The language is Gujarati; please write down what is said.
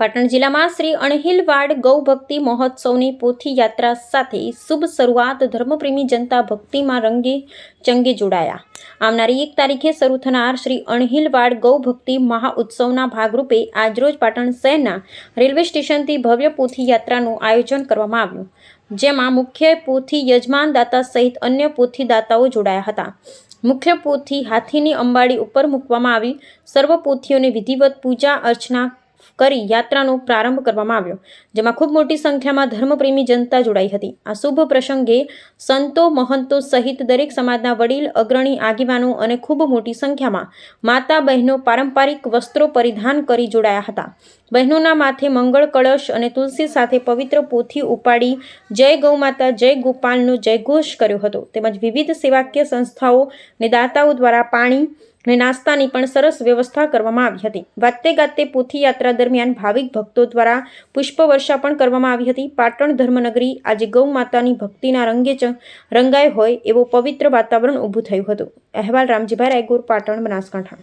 પાટણ જિલ્લામાં શ્રી અણહિલવાડ ગૌભક્તિ મહોત્સવની પોથી યાત્રા સાથે શુભ શરૂઆત ધર્મપ્રેમી જનતા ભક્તિમાં રંગે ચંગે જોડાયા. આવનારી એક તારીખે શરૂ થનાર શ્રી અણહિલવાડ ગૌભક્તિ મહાઉત્સવના ભાગરૂપે આજરોજ પાટણ શહેરના રેલવે સ્ટેશનથી ભવ્ય પોથી યાત્રાનું આયોજન કરવામાં આવ્યું, જેમાં મુખ્ય પોથી યજમાન દાતા સહિત અન્ય પોથી દાતાઓ જોડાયા હતા. મુખ્ય પોથી હાથીની અંબાડી ઉપર મૂકવામાં આવી, સર્વ પોથીઓને વિધિવત પૂજા અર્ચના કરી યાત્રાનો પ્રારંભ કરવામાં આવ્યો, જેમાં ખૂબ મોટી સંખ્યામાં ધર્મપ્રેમી જનતા જોડાઈ હતી. આ શુભ પ્રસંગે સંતો મહંતો સહિત દરેક સમાજના વડીલ, અગ્રણી, આગેવાનો અને ખૂબ મોટી સંખ્યામાં માતા બહેનો પારંપરિક વસ્ત્રો પરિધાન કરી જોડાયા હતા. બહેનોના માથે મંગળ કળશ અને તુલસી સાથે પવિત્ર પોથી ઉપાડી જય ગૌ માતા, જય ગોપાલનો જયઘોષ કર્યો હતો. તેમજ વિવિધ સેવાકીય સંસ્થાઓ અને દાતાઓ દ્વારા પાણી અને નાસ્તાની પણ સરસ વ્યવસ્થા કરવામાં આવી હતી. વાતે ગાતે પોથી યાત્રા દરમિયાન ભાવિક ભક્તો દ્વારા પુષ્પવર્ષા પણ કરવામાં આવી હતી. પાટણ ધર્મનગરી આજે ગૌ માતાની ભક્તિના રંગે રંગાય હોય એવો પવિત્ર વાતાવરણ ઊભું થયું હતું. અહેવાલ રામજીભાઈ રાયગુર, પાટણ, બનાસકાંઠા.